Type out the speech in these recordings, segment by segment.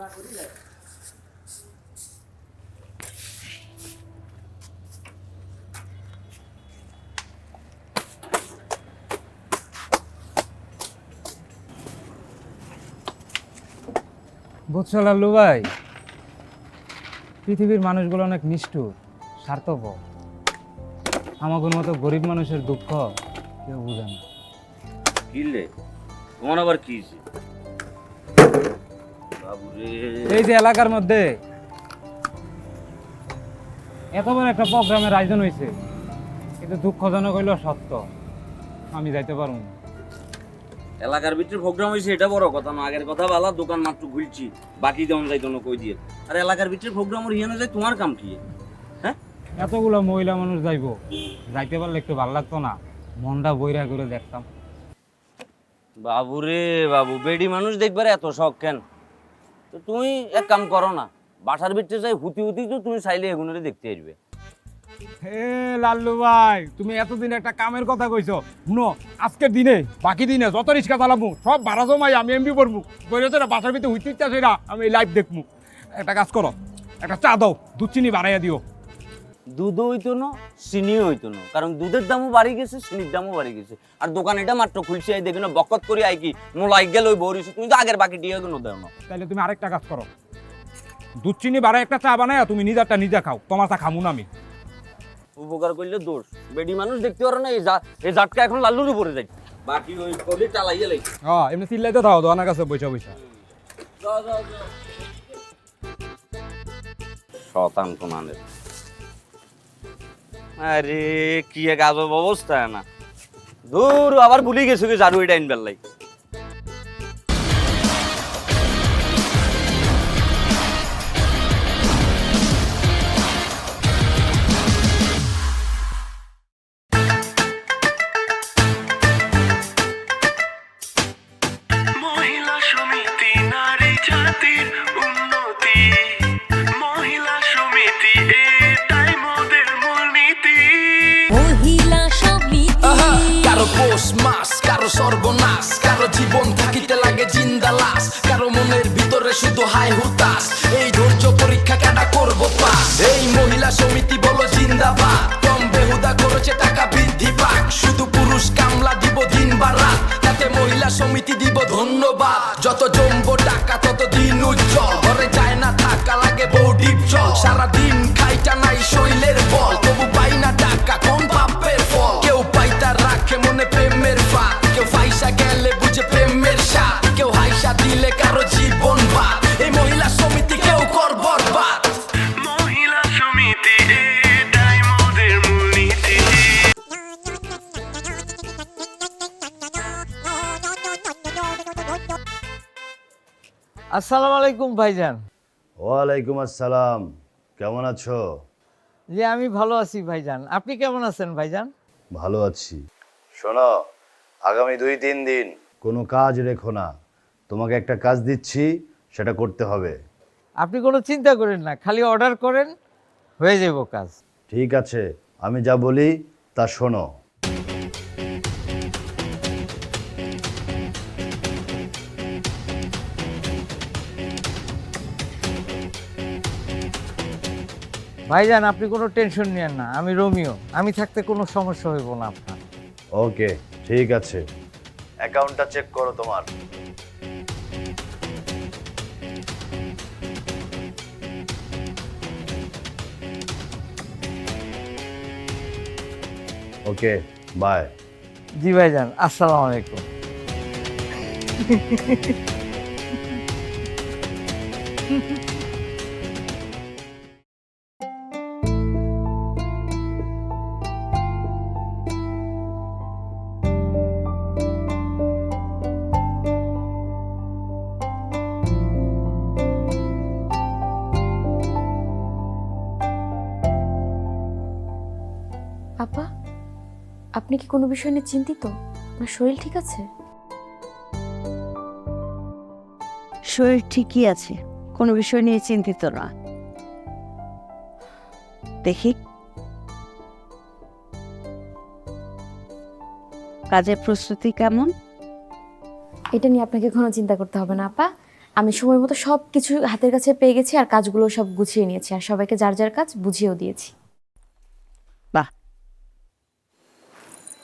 বুঝছ লাল্লু ভাই? পৃথিবীর মানুষগুলো অনেক নিষ্ঠুর, স্বার্থপর। আমাদের মতো গরিব মানুষের দুঃখ কেউ বুঝে না। কিনলে তোমার আবার কি এই যে এলাকার মধ্যে এত বড় একটা প্রোগ্রামের আয়োজন হয়েছে কিন্তু দুঃখজনক হইল সত্য আমি যাইতে পারব না। এলাকার ভিতরে প্রোগ্রাম হয়েছে এটা বড় কথা না আগের কথা বলা দোকান মাত্র ঘুরছি বাকি যেমন যাইতো না কই দিয়ে। আর এলাকার ভিতরে প্রোগ্রাম ওর হিয়ানো যায় তোমার কাম কি? হ্যাঁ? এতগুলো মহিলা মানুষ যাইবো যাইতে পারলে একটু ভালো লাগতো না মনটা বইরা করে দেখতাম। বাবুরে বাবু বেডি মানুষ দেখবার এত শখ কেন? তো তুমি এক কাম করো না, বাসার ভিতরে যাই হুতি হুতি তো তুমি চাইলে এগুলোরে দেখতে আসবে। হে লাল্লু ভাই, তুমি এতদিন একটা কামের কথা কইছো। শুনো, আজকের দিনে, বাকি দিনে যত রিক্সা চালাবো সব ভাড়া জমাই আমি এমবি করব কইরেছে না, বাসার ভিতরে হুইতে সেটা আমি লাইভ দেখব একটা কাজ করো, একটা চা দাও, দুধ চিনি বাড়াইয়া দিও। দুধও হইতো না চিনিও হইতো না। কারণ দুধের দামও বাড়ি গেছে চিনির দামও বাড়ি গেছে। আর দোকান এটা মাত্র খুলছে এই দেখি না বকত করি আই কি মোলাই গেল ওই বরিস তুমি তো আগের বাকি টিয়া কোনো দেও না। তাহলে তুমি আরেকটা কাজ করো। দুধ চিনি বাড়াই একটা চা বানায় তুমি নিজেরটা নিজে খাও তোমার চা খামু না আমি। উপকার করলে দোষ। বেডি মানুষ দেখতে পারো না এই জা এই জাটকা এখন লাল্লুর উপরে যাই বাকি ওই কলি চালাইয়া লাগি হ্যাঁ এমনি চিল্লাইতে থাও দোকানের কাছে বৈশা বৈশা শতান কোনানের আরে, কি এক আজব অবস্থা না। দূর আবার ভুলে গেছো কি জারু এটা আনবার লাই মহিলা সমিতি কারও পোষ মাস কেউ দিলে কারও জীবন বাদ। এই মহিলা সমিতি কেউ কর বরবাদ। মহিলা সমিতি এটাই মোদের মূলনীতি। আসসালামু আলাইকুম ভাইজান। ওয়ালাইকুম আসসালাম। কেমন আছো? জি আমি ভালো আছি ভাইজান। আপনি কেমন আছেন ভাইজান? ভালো আছি। শোনো আগামী দুই তিন দিন কোনো কাজ রেখো না। তোমাকে একটা কাজ দিচ্ছি সেটা করতে হবে। আপনি কোনো চিন্তা করেন না খালি অর্ডার করেন হয়ে যাব কাজ। ঠিক আছে আমি যা বলি তা শোনো। ভাইজান আপনি কোনো টেনশন নেন না আমি রোমিও আমি থাকতে কোনো সমস্যা হইব না আপনার। ওকে ঠিক আছে। অ্যাকাউন্টটা চেক করো তোমার। ওকে বাই জি ভাই ভাইজান আসসালামু আলাইকুম। কোনো বিষয় নিয়ে চিন্তিত? আপনার শরীর ঠিক আছে? শরীর ঠিকই আছে। কোনো বিষয় নিয়ে চিন্তিত না। দেখি। কাজের প্রস্তুতি কেমন? এটা নিয়ে আপনাকে কোনো চিন্তা করতে হবে না আপা। আমি সময় মতো সব কিছু হাতের কাছে পেয়ে গেছি আর কাজগুলো সব গুছিয়ে নিয়েছি। আর সবাইকে যার যার কাজ বুঝিয়েও দিয়েছি।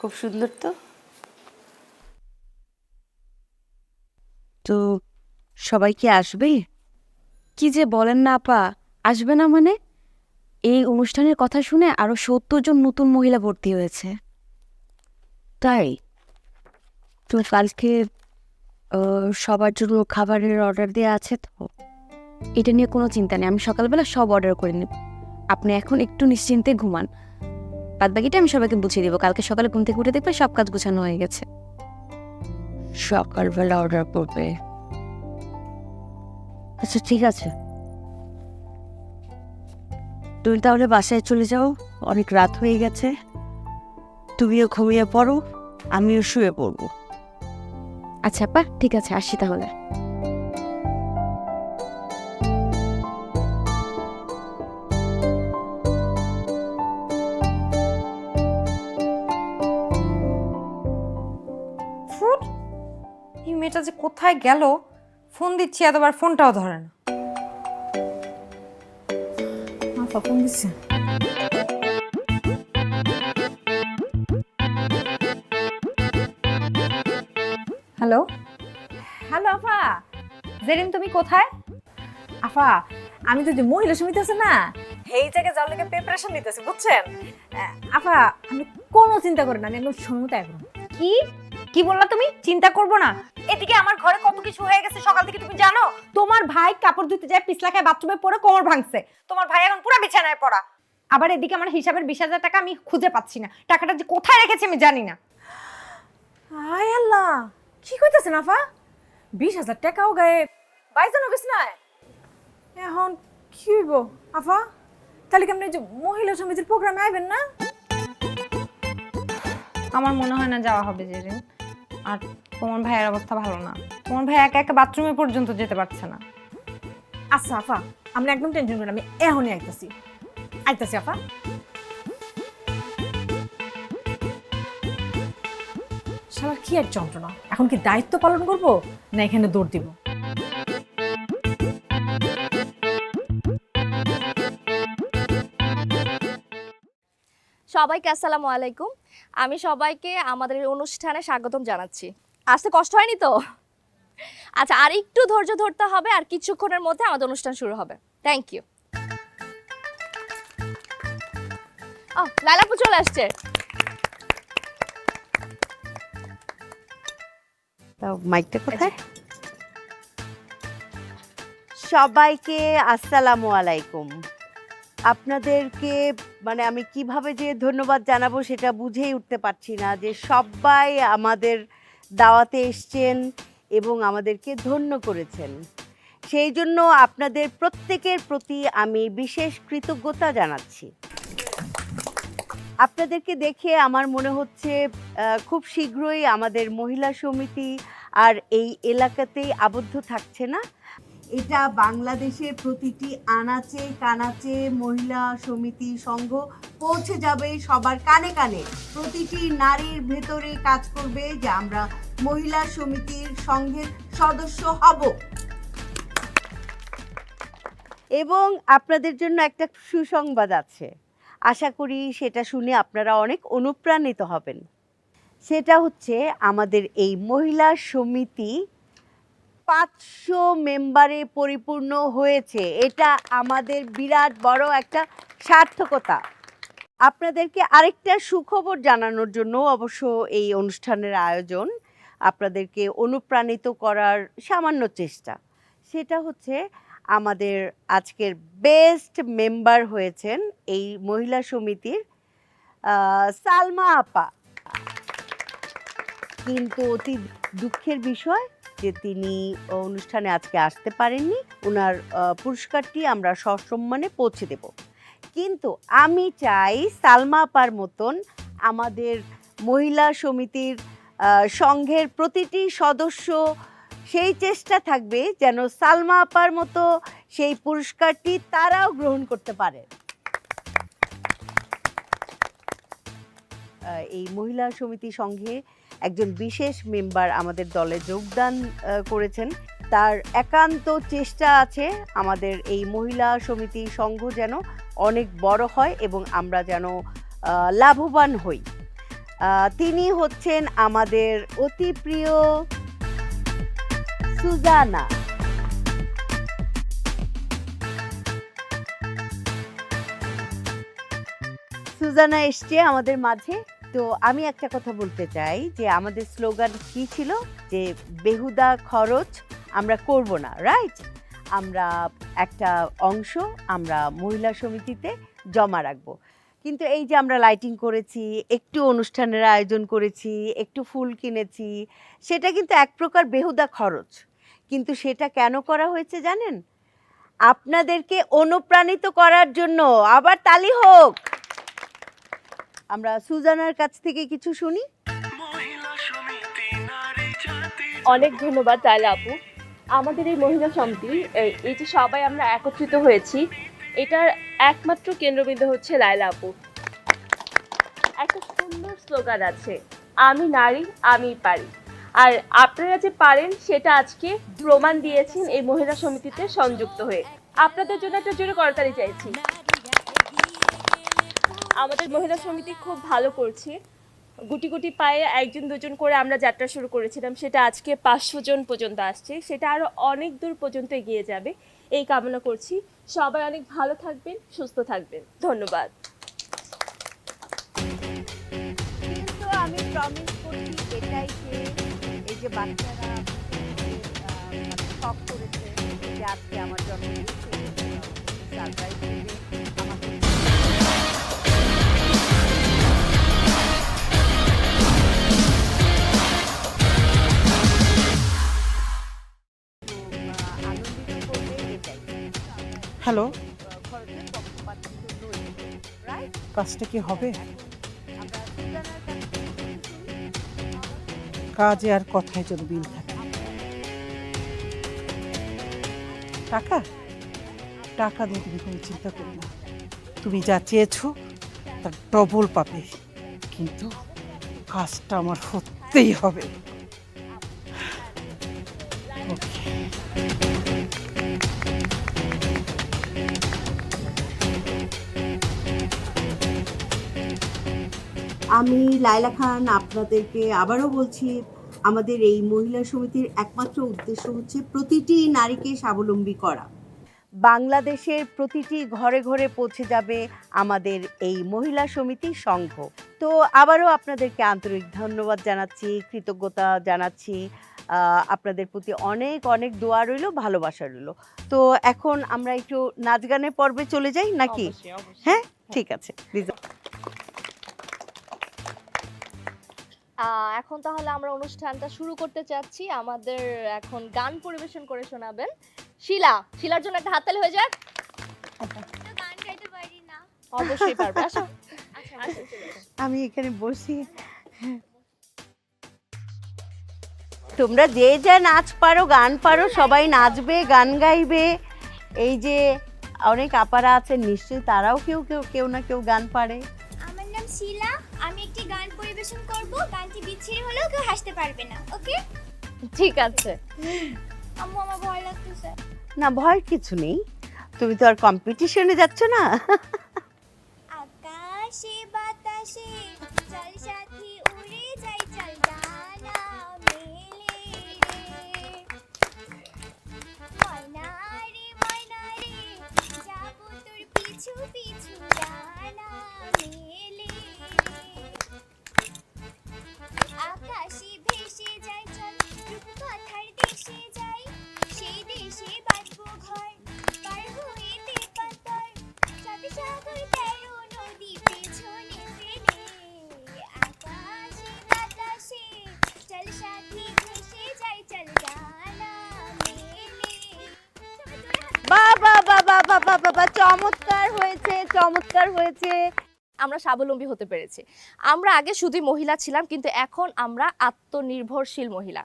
খুব সুন্দর তো। তো সবাই কি আসবে? কি যে বলেন না আপা, আসবে না মানে? এই অনুষ্ঠানের কথা শুনে আরও সত্তর জন নতুন মহিলা ভর্তি হয়েছে। তাই? তো কালকে সবার জন্য খাবারের অর্ডার দেওয়া আছে তো। এটা নিয়ে কোনো চিন্তা নেই, আমি সকালবেলা সব অর্ডার করে নেব। আপনি এখন একটু নিশ্চিন্তে ঘুমান। বাদ বাকিটা আমি সবাইকে বুঝিয়ে দেবো। কালকে সকালে ঘুম থেকে উঠে দেখবে সব কাজ গোছানো হয়ে গেছে। সকালবেলা অর্ডার করবে। আচ্ছা ঠিক আছে। তুমি তাহলে বাসায় চলে যাও। অনেক রাত হয়ে গেছে। তুমিও ঘুমিয়ে পড়ো আমিও শুয়ে পড়ব। আচ্ছা আপা ঠিক আছে আসি তাহলে। মেয়েটা যে কোথায় গেল ফোন দিচ্ছি এতবার ফোনটাও ধরে না। আপা ফোন দিচ্ছে। হ্যালো? হ্যালো আফা। জেরিন তুমি কোথায়? আফা আমি তো যে মহিলা সমিতি আছে না এই জায়গায় যাওয়ার লেগে প্রিপারেশন নিতেছি বুঝছেন? আফা আমি কোনো চিন্তা করি না আমি একদম সময় কি? কি বললা তুমি? চিন্তা করব না। এদিকে আমার ঘরে কত কিছু হয়ে গেছে সকাল থেকে তুমি জানো? তোমার ভাই কাপড় ধুতে যায় পিছলা খায় বাথরুমে পড়ে কোমর ভাঙছে। তোমার ভাই এখন পুরো বিছানায় পড়া। আবার এদিকে আমার হিসাবের বিশ হাজার টাকা আমি খুঁজে পাচ্ছি না। টাকাটা যে কোথায় রেখেছি আমি জানি না। আয় আল্লাহ! কি কইতেছেন আফা? বিশ হাজার টাকাও গায়ে বাইজন অফিস নয় এখন কি হইব আফা? তাহলে কি আপনি যে মহিলা সমিতির প্রোগ্রামে আইবেন না? আমার মনে হয় না যাওয়া হবে জেরিন আর তোমার ভাইয়ের অবস্থা ভালো না। তোমার ভাই একা একা বাথরুমে পর্যন্ত যেতে পারছে না। আচ্ছা আফা আমরা একদম টেনশন করেন আমি এখনই আইতাছি। আইতাছি আফা। শালার কি এক যন্ত্রণা? এখন কি দায়িত্ব পালন করব না এখানে দৌড় দিব? সবাইকে আসসালামু আলাইকুম। আমি সবাইকে আমাদের এই অনুষ্ঠানে স্বাগতম জানাচ্ছি। আসতে কষ্ট হয়নি তো? আচ্ছা আর একটু ধৈর্য ধরতে হবে আর কিছুক্ষণের মধ্যে আমাদের অনুষ্ঠান শুরু হবে। থ্যাংক ইউ ও লালাপু চলে আসছে। তাও মাইকটা কোথায়? সবাইকে আসসালামু আলাইকুম। আপনাদেরকে মানে আমি কীভাবে যে ধন্যবাদ জানাব সেটা বুঝেই উঠতে পারছি না যে সবাই আমাদের দাওয়াতে এসছেন এবং আমাদেরকে ধন্য করেছেন। সেই জন্য আপনাদের প্রত্যেকের প্রতি আমি বিশেষ কৃতজ্ঞতা জানাচ্ছি। আপনাদেরকে দেখে আমার মনে হচ্ছে খুব শীঘ্রই আমাদের মহিলা সমিতি আর এই এলাকাতেই আবদ্ধ থাকছে না। এটা বাংলাদেশের প্রতিটি আনাচে, কানাচে মহিলা সমিতি সংঘ পৌঁছে যাবে সবার কানে কানে। প্রতিটি নারীর ভেতরে কাজ করবে যে আমরা মহিলা সমিতির সংঘের সদস্য হব। এবং আপনাদের জন্য একটা সুসংবাদ আছে। আশা করি সেটা শুনে আপনারা অনেক অনুপ্রাণিত হবেন। সেটা হচ্ছে আমাদের এই মহিলা সমিতি পাঁচশো মেম্বারে পরিপূর্ণ হয়েছে। এটা আমাদের বিরাট বড় একটা সার্থকতা। আপনাদেরকে আরেকটা সুখবর জানানোর জন্য অবশ্য এই অনুষ্ঠানের আয়োজন আপনাদেরকে অনুপ্রাণিত করার সামান্য চেষ্টা। সেটা হচ্ছে আমাদের আজকের বেস্ট মেম্বার হয়েছেন এই মহিলা সমিতির সালমা আপা। কিন্তু অতি দুঃখের বিষয় যে তিনি অনুষ্ঠানে আজকে আসতে পারেননি। ওনার পুরস্কারটি আমরা সসম্মানে পৌঁছে দেব। কিন্তু আমি চাই সালমা আপার মতন আমাদের মহিলা সমিতির সংঘের প্রতিটি সদস্য সেই চেষ্টা থাকবে যেন সালমা আপার মতো সেই পুরস্কারটি তারাও গ্রহণ করতে পারে। এই মহিলা সমিতি সংঘে একজন বিশেষ মেম্বার আমাদের দলে যোগদান করেছেন। তার একান্ত চেষ্টা আছে আমাদের এই মহিলা সমিতি সংঘ যেন অনেক বড় হয় এবং আমরা যেন লাভবান হই। তিনি হচ্ছেন আমাদের অতি প্রিয় সুজানা। সুজানা এসছে আমাদের মাঝে। তো আমি একটা কথা বলতে চাই যে আমাদের স্লোগান কি ছিল? যে বেহুদা খরচ আমরা করব না রাইট আমরা একটা অংশ আমরা মহিলা সমিতিতে জমা রাখব। কিন্তু এই যে আমরা লাইটিং করেছি, একটু অনুষ্ঠানের আয়োজন করেছি, একটু ফুল কিনেছি, সেটা কিন্তু এক প্রকার বেহুদা খরচ। কিন্তু সেটা কেন করা হয়েছে জানেন? আপনাদেরকে অনুপ্রাণিত করার জন্য আবার তালি হোক! আমরা সুজানার কাছ থেকে কিছু শুনি। অনেক ধন্যবাদ তাহলে আপু। আমাদের এই মহিলা সমিতি এই- এই যে সবাই আমরা একত্রিত হয়েছি, এটার একমাত্র কেন্দ্রবিন্দু হচ্ছে লায়লা আপু। একটা সুন্দর স্লোগান আছে, আমি নারী, আমি পারি। আর আপনারা যে পারেন, সেটা আজকে প্রমাণ দিয়েছেন এই মহিলা সমিতিতে সংযুক্ত হয়ে। আপনাদের জন্য একটা জোরে করতালি চাইছি। আমাদের মহিলা সমিতি খুব ভালো করছে। গুটি গুটি পায়ে একজন দুজন করে আমরা যাত্রা শুরু করেছিলাম, সেটা আজকে পাঁচশো জন পর্যন্ত আসছে। সেটা আরও অনেক দূর পর্যন্ত এগিয়ে যাবে। এই কামনা করছি। সবাই অনেক ভালো থাকবেন, সুস্থ থাকবেন। ধন্যবাদ। আমি প্রমিস করছি এটাই যে, এই যে বাচ্চারা শখ করেছে যে আজকে আমার সারপ্রাইজ দেবে, আমাকে হ্যালো। কাজটা কি হবে। কাজে আর কথায় যেন বিল থাকে। টাকা? টাকা দিয়ে তুমি কোনো চিন্তা করো না। তুমি যা চেয়েছো, তার ডবল পাবে। কিন্তু কাজটা আমার হতেই হবে। আমি লাইলা খান আপনাদেরকে আবারও বলছি আমাদের এই মহিলা সমিতির একমাত্র উদ্দেশ্য হচ্ছে প্রতিটি নারীকে স্বাবলম্বী করা। বাংলাদেশের প্রতিটি ঘরে ঘরে পৌঁছে যাবে আমাদের এই মহিলা সমিতি সংঘ। তো আবারও আপনাদেরকে আন্তরিক ধন্যবাদ জানাচ্ছি কৃতজ্ঞতা জানাচ্ছি। আপনাদের প্রতি অনেক অনেক দোয়া রইল ভালোবাসা রইল। তো এখন আমরা একটু নাচ গানের পর্বে চলে যাই নাকি। হ্যাঁ ঠিক আছে এখন তাহলে আমরা অনুষ্ঠানটা শুরু করতে চাচ্ছি। আমাদের এখন গান পরিবেশন করে শোনাবেন। শিলা শিলার জন্য একটা হাততালি হয়ে যাক। গান গাইতে পারি না। অবশ্যই পারবে আসো। আসো। আমি এখানে বসি। তোমরা যে যা নাচ পারো গান পারো সবাই নাচবে গান গাইবে। এই যে অনেক আপারা আছে নিশ্চয়ই তারাও কেউ কেউ কেউ না কেউ গান পারে। আমার নাম শিলা। বিচ্ছিরি হলেও কেউ হাসতে পারবে না ওকে? ঠিক আছে। আম্মু আমার ভয় লাগতেছে না ভয় কিছু নেই। তুমি তো আর কম্পিটিশনে যাচ্ছ না। বাবা বাবা চমৎকার হয়েছে চমৎকার হয়েছে। আমরা স্বাবলম্বী হতে পেরেছি। আমরা আগে শুধুই মহিলা ছিলাম, কিন্তু এখন আমরা আত্মনির্ভরশীল মহিলা।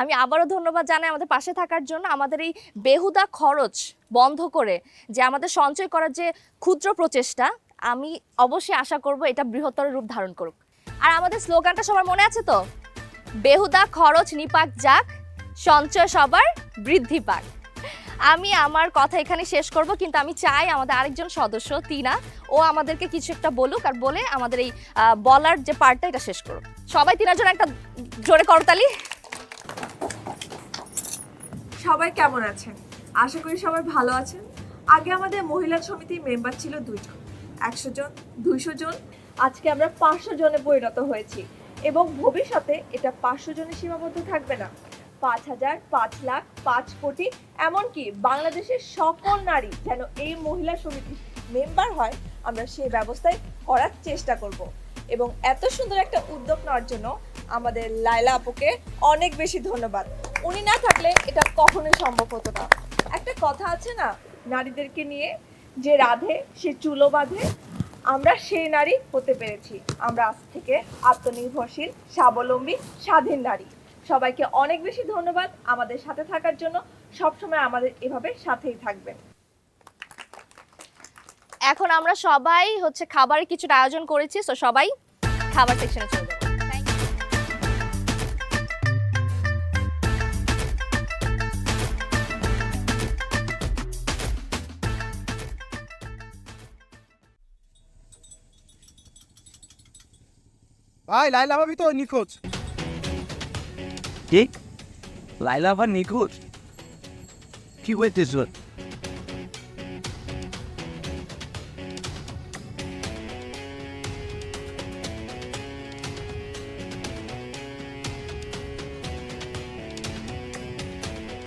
আমি আবারও ধন্যবাদ জানাই আমাদের পাশে থাকার জন্য, আমাদের এই বেহুদা খরচ বন্ধ করে যে আমাদের সঞ্চয় করার যে ক্ষুদ্র প্রচেষ্টা, আমি অবশ্যই আশা করব এটা বৃহত্তর রূপ ধারণ করুক। আর আমাদের স্লোগানটা সবার মনে আছে তো? বেহুদা খরচ নিপাক যাক, সঞ্চয় সবার বৃদ্ধি পাক। আমি আমার কথা এখানে শেষ করব, কিন্তু আমি চাই আমাদের আরেকজন সদস্য তিনা ও আমাদেরকে কিছু একটা বলুক আর বলে আমাদের এই বলার যে পার্টটা এটা শেষ করুক। সবাই তিনার জন্য একটা জোরে করতালি। সবাই কেমন আছেন? আশা করি সবাই ভালো আছেন। আগে আমাদের মহিলা সমিতির মেম্বার ছিল দুইজন, একশো জন, দুইশো জন। আজকে আমরা পাঁচশো জনে পরিণত হয়েছি এবং ভবিষ্যতে এটা পাঁচশো জনে সীমাবদ্ধ থাকবে না। পাঁচ হাজার, পাঁচ লাখ, পাঁচ কোটি, এমনকি বাংলাদেশের সকল নারী যেন এই মহিলা সমিতির মেম্বার হয়, আমরা সেই ব্যবস্থায় করার চেষ্টা করব। এবং এত সুন্দর একটা উদ্যোগ নেওয়ার জন্য আমাদের লাইলা আপুকে অনেক বেশি ধন্যবাদ। উনি না থাকলে এটা কখনোই সম্ভব হতো না। একটা কথা আছে না, নারীদেরকে নিয়ে যে রাধে, সে চুলো বাঁধে, আমরা সেই নারী হতে পেরেছি। আমরা আজ থেকে আত্মনির্ভরশীল, স্বাবলম্বী, স্বাধীন নারী। সবাইকে অনেক বেশি ধন্যবাদ আমাদের সাথে থাকার জন্য। সবসময় আমাদের এভাবে সাথেই থাকবেন। এখন আমরা সবাই হচ্ছে খাবারের কিছুটা আয়োজন করেছি তো সবাই খাবার সেকশনে চলে যাব. ভাই লাইলা ভাবি তো, নিখোঁজ। কি? লাইলা আবার নিখোঁজ? কি হয়েছে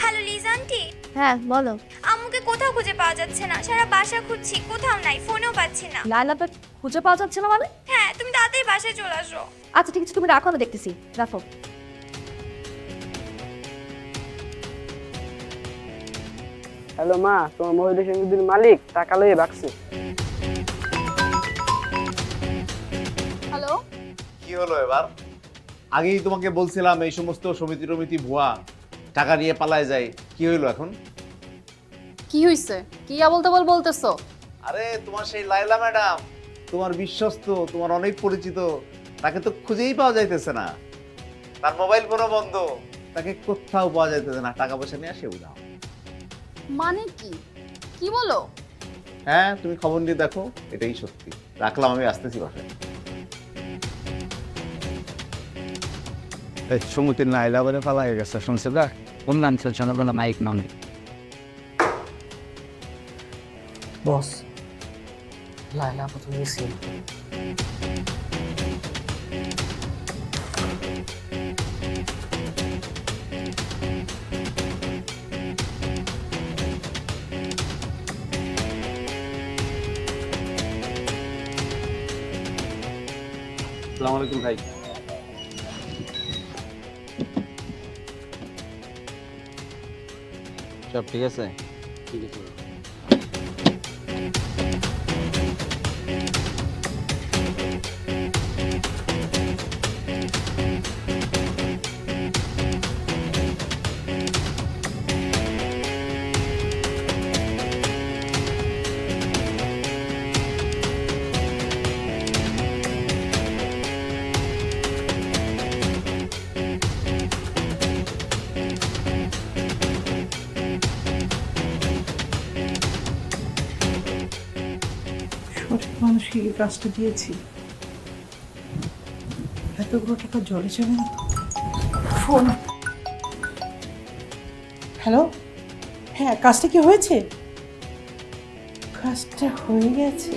হ্যালো লিজা আন্টি। হ্যাঁ বলো। আম্মুকে কোথাও খুঁজে পাওয়া যাচ্ছে না। সারা বাসা খুঁজছি কোথাও নাই ফোনেও পাচ্ছি না। লাইলাটা খুঁজে পাওয়া যাচ্ছে না মানে? হ্যাঁ তুমি তাড়াতাড়ি বাসায় চলে আসো। আচ্ছা ঠিক আছে তুমি রাখো আমি দেখতেছি। রাখো। হ্যালো মা তোমার মহিলা সমিতির মালিক টাকা লইয়ে বাকছে হ্যালো? কি হলো এবার? আগেই তোমাকে বলছিলাম এই সমস্ত সমিতি টমিতি ভুয়া টাকা নিয়ে পালায় যায়। কি হইল এখন? কি হইছে? কি আবল তাবল বলতেছো? আরে তোমার সেই লাইলা ম্যাডাম তোমার বিশ্বস্ত তোমার অনেক পরিচিত তাকে তো খুঁজেই পাওয়া যাইতেছে না। তার মোবাইল ফোনও বন্ধ তাকে কোথাও পাওয়া যাইতেছে না টাকা পয়সা নিয়ে আসে উদাও মানে কি? কি বলো? হ্যাঁ তুমি খবর নিয়ে দেখো এটাই সত্যি। রাখলাম আমি আসতেছি বাসায়। এই সমুদ্রের নাইলা বলে পালাই গেছে শুনছে দেখ অন্যান্য জনগণ মাইক নয় বস লাইলা আপু তুমি আলাইকুম ভাই। সব ঠিক আছে? ঠিক আছে মানুষকে এই কাজটা দিয়েছি? এতগুলো টাকা জলে যাবে না তো? ফোন। হ্যালো? হ্যাঁ কাজটা কি হয়েছে? কাজটা হয়ে গেছে।